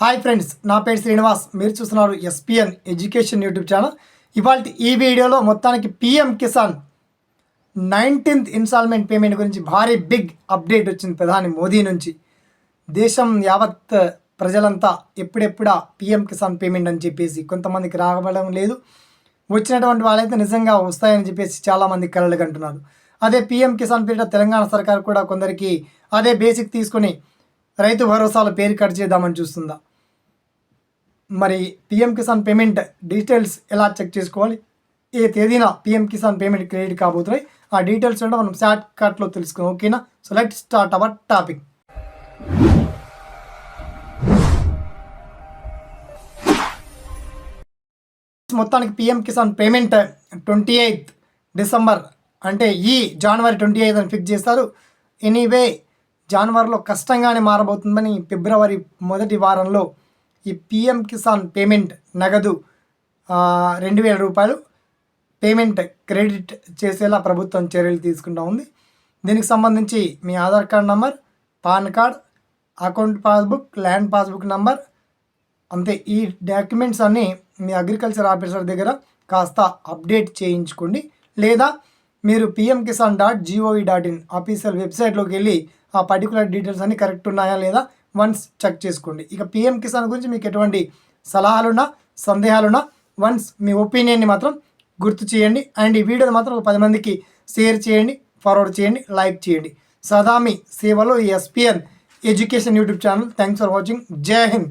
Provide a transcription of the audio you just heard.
Hi friends నా పేరు శ్రీనివాస్. మీరు చూస్తున్నారు ఎస్పిఎన్ ఎడ్యుకేషన్ యూట్యూబ్ ఛానల్. ఇవాళ ఈ వీడియోలో మొత్తానికి PM Kisan nineteenth installment payment గురించి భారీ బిగ్ అప్డేట్ వచ్చింది ప్రధాని మోదీ నుంచి. దేశం యావత్ ప్రజలంతా ఎప్పుడెప్పుడా పిఎం కిసాన్ పేమెంట్ అని చెప్పేసి కొంతమందికి రావడం లేదు. వచ్చినటువంటి వాళ్ళైతే నిజంగా వస్తాయని చెప్పేసి చాలామంది కలలు కంటున్నారు. అదే పిఎం కిసాన్ పీరియడ్ తెలంగాణ సర్కార్ కూడా కొందరికి అదే బేసిక్ తీసుకొని రైతు భరోసాల పేరు కట్ చేద్దామని చూస్తుందా? మరి పిఎం కిసాన్ పేమెంట్ డీటెయిల్స్ ఎలా చెక్ చేసుకోవాలి? ఏ తేదీన పిఎం కిసాన్ పేమెంట్ క్రెడిట్ కాబోతున్నాయి? ఆ డీటెయిల్స్ అంటే మనం షార్ట్ కట్లో తెలుసుకుందాం ఓకేనా? So let start our topic. మొత్తానికి PM Kisan payment twenty eighth December అంటే ఈ జనవరి ట్వంటీ ఎయిత్ అని ఫిక్స్ చేస్తారు. ఎనీవే జనవరిలో కష్టంగానే మారబోతుందని ఫిబ్రవరి మొదటి వారంలో ఈ పిఎం కిసాన్ పేమెంట్ నగదు రెండు వేల రూపాయలు పేమెంట్ క్రెడిట్ చేసేలా ప్రభుత్వం చర్యలు తీసుకుంటా ఉంది. దీనికి సంబంధించి మీ Aadhaar card number PAN card account passbook land passbook number అంతే. ఈ డాక్యుమెంట్స్ అన్నీ మీ అగ్రికల్చర్ ఆఫీసర్ దగ్గర కాస్త అప్డేట్ చేయించుకోండి. లేదా మీరు PM Kisan dot GOV dot in official వెబ్సైట్లోకి వెళ్ళి ఆ పర్టికులర్ డీటెయిల్స్ అన్నీ కరెక్ట్ ఉన్నాయా లేదా వన్స్ చెక్ చేసుకోండి. ఇక పిఎం కిసాన్ గురించి మీకు ఎటువంటి సలహాలున్నా సందేహాలున్నా వన్స్ మీ ఒపీనియన్ని మాత్రం గుర్తు చేయండి. అండ్ ఈ వీడియోని మాత్రం ఒక పది మందికి షేర్ చేయండి ఫార్వర్డ్ చేయండి లైక్ చేయండి. సదామి సేవలో SPN education YouTube channel thanks for watching Jai Hind